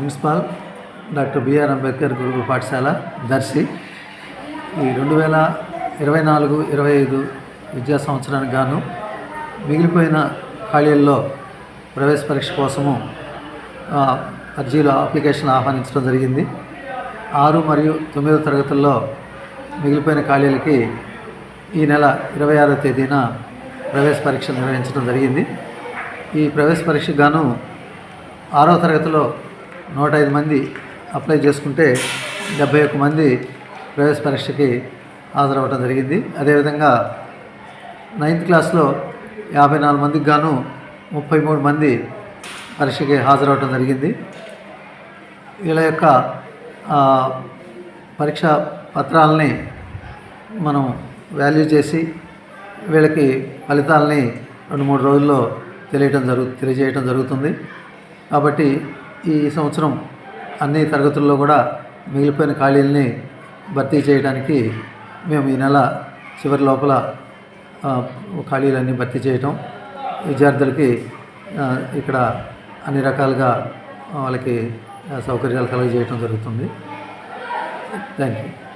Principal doctor B R Ambedkar గురుకుల పాఠశాల దర్శి. ఈ రెండు వేల ఇరవై నాలుగు ఇరవై ఐదు విద్యా సంవత్సరానికి గాను మిగిలిపోయిన ఖాళీల్లో ప్రవేశ పరీక్ష కోసము అర్జీలు అప్లికేషన్ ఆహ్వానించడం జరిగింది. ఆరు మరియు తొమ్మిదో తరగతుల్లో మిగిలిపోయిన ఖాళీలకి ఈ నెల ఇరవై ఆరో తేదీన ప్రవేశ పరీక్ష నిర్వహించడం జరిగింది. ఈ ప్రవేశ పరీక్షకు గాను ఆరో తరగతిలో నూట ఐదు మంది అప్లై చేసుకుంటే డెబ్బై ఒక్క మంది ప్రవేశ పరీక్షకి హాజరవ్వడం జరిగింది. అదేవిధంగా నైన్త్ క్లాస్లో యాభై నాలుగు మందికి గాను ముప్పై మూడు మంది పరీక్షకి హాజరవ్వటం జరిగింది. వీళ్ళ యొక్క పరీక్ష పత్రాలని మనం వాల్యూ చేసి వీళ్ళకి ఫలితాలని రెండు మూడు రోజుల్లో తెలియటం జరుగు తెలియజేయటం జరుగుతుంది. కాబట్టి ఈ సంవత్సరం అన్ని తరగతుల్లో కూడా మిగిలిపోయిన ఖాళీలని భర్తీ చేయడానికి మేము ఈ నెల చివరి లోపల ఖాళీలన్నీ భర్తీ చేయటం. విద్యార్థులకి ఇక్కడ అన్ని రకాలుగా వాళ్ళకి సౌకర్యాలు కలుగజేయటం జరుగుతుంది. Thank you.